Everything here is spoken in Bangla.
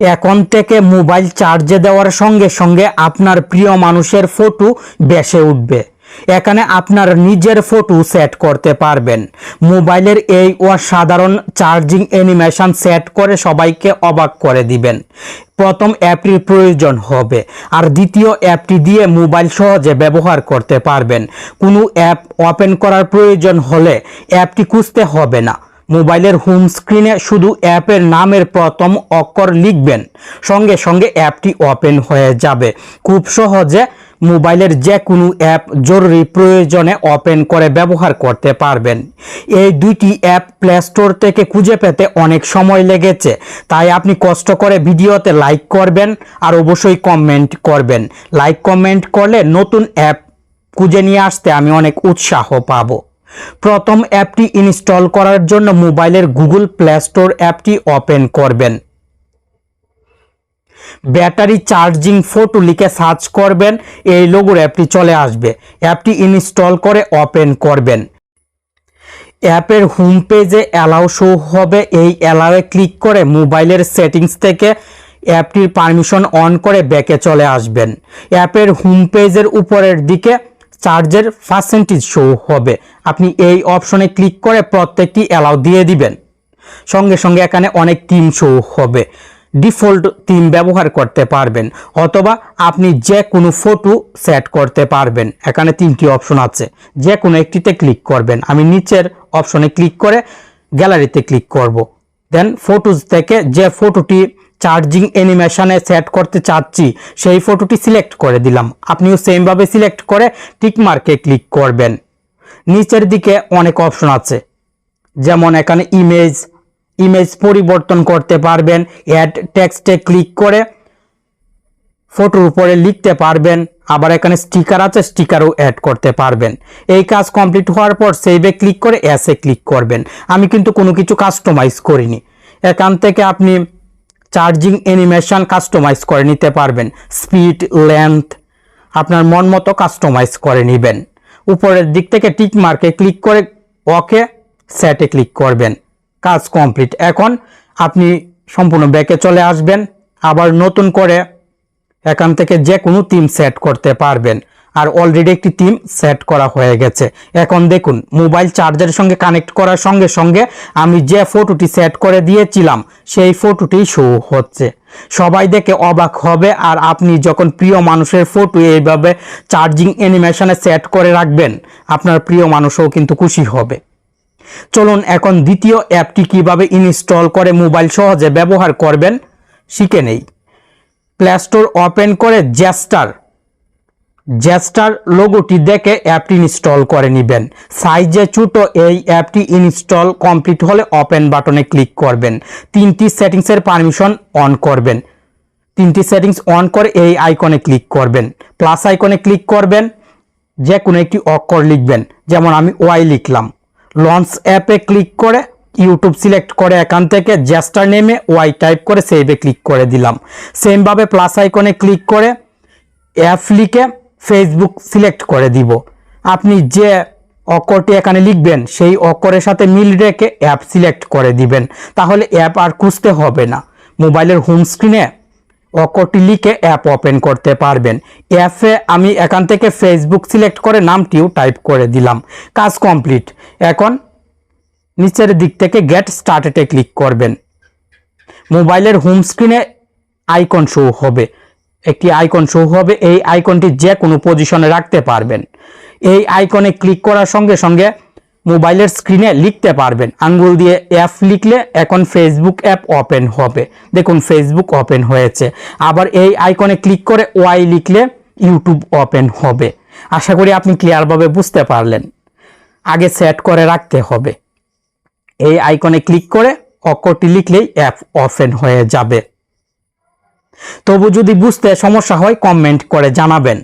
এখন থেকে মোবাইল চার্জে দেওয়ার সঙ্গে সঙ্গে আপনার প্রিয় মানুষের ফটো বেসে উঠবে। এখানে আপনার নিজের ফটো সেট করতে পারবেন। মোবাইলের এই অসাধারণ চার্জিং অ্যানিমেশন সেট করে সবাইকে অবাক করে দিবেন। প্রথম অ্যাপটির প্রয়োজন হবে, আর দ্বিতীয় অ্যাপটি দিয়ে মোবাইল সহজে ব্যবহার করতে পারবেন। কোনো অ্যাপ ওপেন করার প্রয়োজন হলে অ্যাপটি খুঁজতে হবে না। মোবাইলের হোম স্ক্রিনে শুধু অ্যাপের নামের প্রথম অক্ষর লিখবেন। সঙ্গে সঙ্গে অ্যাপটি ওপেন হয়ে যাবে। খুব সহজে মোবাইলের যে কোনো অ্যাপ জরুরি প্রয়োজনে ওপেন করে ব্যবহার করতে পারবেন। এই দুইটি অ্যাপ প্লে স্টোর থেকে খুঁজে পেতে অনেক সময় লেগেছে। তাই আপনি কষ্ট করে ভিডিওতে লাইক করবেন আর অবশ্যই কমেন্ট করবেন। লাইক কমেন্ট করলে নতুন অ্যাপ খুঁজে নিয়ে আসতে আমি অনেক উৎসাহ পাবো। প্রথম অ্যাপটি ইনস্টল করার জন্য মোবাইলের গুগল প্লে স্টোর অ্যাপটি ওপেন করবেন। ব্যাটারি চার্জিং ফটো লিখে সার্চ করবেন, এই লোগোর অ্যাপটি চলে আসবে। অ্যাপটি ইনস্টল করে ওপেন করবেন। অ্যাপের হোম পেজে অ্যালাউ শো হবে। এই অ্যালাউয়ে ক্লিক করে মোবাইলের সেটিংস থেকে অ্যাপটির পারমিশন অন করে ব্যাকে চলে আসবেন। অ্যাপের হোম পেজের উপরের দিকে চার্জের পার্সেন্টেজ শো হবে। আপনি এই অপশনে ক্লিক করে প্রত্যেকটি অ্যালাউ দিয়ে দিবেন। সঙ্গে সঙ্গে এখানে অনেক টিম শো হবে। ডিফল্ট থিম ব্যবহার করতে পারবেন, অথবা আপনি যে কোনো ফটো সেট করতে পারবেন। এখানে তিনটি অপশন আছে। যে কোনো একটিতে ক্লিক করবেন। আমি নিচের অপশনে ক্লিক করে গ্যালারিতে ক্লিক করব। দেন ফটোজ থেকে যে ফটোটি চার্জিং অ্যানিমেশনে সেট করতে চাচ্ছি, সেই ফটোটি সিলেক্ট করে দিলাম। আপনিও সেমভাবে সিলেক্ট করে টিক মার্কে ক্লিক করবেন। নিচের দিকে অনেক অপশন আছে, যেমন এখানে ইমেজ ইমেজ পরিবর্তন করতে পারবেন অ্যাড টেক্সটে ক্লিক করে ফটোর উপরে লিখতে পারবেন, আবার এখানে স্টিকার আছে স্টিকারও অ্যাড করতে পারবেন। এই কাজ কমপ্লিট হওয়ার পর সেভে ক্লিক করে অ্যাসে ক্লিক করবেন। আমি কিন্তু কোনো কিছু কাস্টমাইজ করিনি। এখান থেকে আপনি চার্জিং অ্যানিমেশন কাস্টমাইজ করে নিতে পারবেন। স্পিড, লেন্থ, আপনার মন মতো কাস্টমাইজ করে নেবেন। উপরের দিক থেকে টিক মার্কে ক্লিক করে ওকে সেটে ক্লিক করবেন। কাজ কমপ্লিট। এখন আপনি সম্পূর্ণ ব্যাকে চলে আসবেন। আবার নতুন করে এখান থেকে যে কোনো টিম সেট করতে পারবেন। আর অলরেডি একটি টিম সেট করা হয়ে গেছে। এখন দেখুন মোবাইল চার্জারের সঙ্গে কানেক্ট করার সঙ্গে সঙ্গে আমি যে ফটোটি সেট করে দিয়েছিলাম, সেই ফটোটি শো হচ্ছে। সবাই দেখে অবাক হবে আর আপনি যখন প্রিয় মানুষের ফটো এইভাবে চার্জিং অ্যানিমেশনে সেট করে রাখবেন, আপনার প্রিয় মানুষও কিন্তু খুশি হবে। চলুন এখন দ্বিতীয় অ্যাপটি কীভাবে ইনস্টল করে মোবাইল সহজে ব্যবহার করবেন, শিখে নেই। প্লে স্টোর ওপেন করে জ্যাস্টার জ্যাস্টার লোগোটি দেখে অ্যাপটি ইনস্টল করে নেবেন। সাইজে ছোট এই অ্যাপটি ইনস্টল কমপ্লিট হলে ওপেন বাটনে ক্লিক করবেন। তিনটি সেটিংসের পারমিশন অন করবেন। তিনটি সেটিংস অন করে এই আইকনে ক্লিক করবেন। প্লাস আইকনে ক্লিক করবেন। যে কোনো একটি অক্ষর লিখবেন। যেমন আমি ওয়াই লিখলাম। লঞ্চ অ্যাপে ক্লিক করে ইউটিউব সিলেক্ট করে এখান থেকে জ্যাস্টার নেমে ওয়াই টাইপ করে সেভে ক্লিক করে দিলাম। সেমভাবে প্লাস আইকনে ক্লিক করে অ্যাপ লিখে ফেসবুক সিলেক্ট করে দিব। আপনি যে অক্ষরটি এখানে লিখবেন, সেই অক্ষরের সাথে মিল রেখে অ্যাপ সিলেক্ট করে দিবেন। তাহলে অ্যাপ আর খুঁজতে হবে না। মোবাইলের হোম স্ক্রিনে লিখে অ্যাপ ওপেন করতে পারবেন। অ্যাপে আমি এখান থেকে ফেসবুক সিলেক্ট করে নামটিও টাইপ করে দিলাম। কাজ কমপ্লিট এখন নিচের দিক থেকে গেট স্টার্টেডে ক্লিক করবেন। মোবাইলের হোম স্ক্রিনে আইকন শো হবে। একটি আইকন শো হবে। এই আইকনটি যে কোনো পজিশনে রাখতে পারবেন। এই আইকনে ক্লিক করার সঙ্গে সঙ্গে মোবাইলের স্ক্রিনে লিখতে পারবেন। আঙ্গুল দিয়ে অ্যাপ লিখলে এখন ফেসবুক অ্যাপ ওপেন হবে। দেখুন ফেসবুক ওপেন হয়েছে। আবার এই আইকনে ক্লিক করে ওয়াই লিখলে ইউটিউব ওপেন হবে। আশা করি আপনি ক্লিয়ারভাবে বুঝতে পারলেন। আগে সেট করে রাখতে হবে। এই আইকনে ক্লিক করে অক্ষরটি লিখলেই অ্যাপ ওপেন হয়ে যাবে। তবু যদি বুঝতে সমস্যা হয় কমেন্ট করে জানাবেন।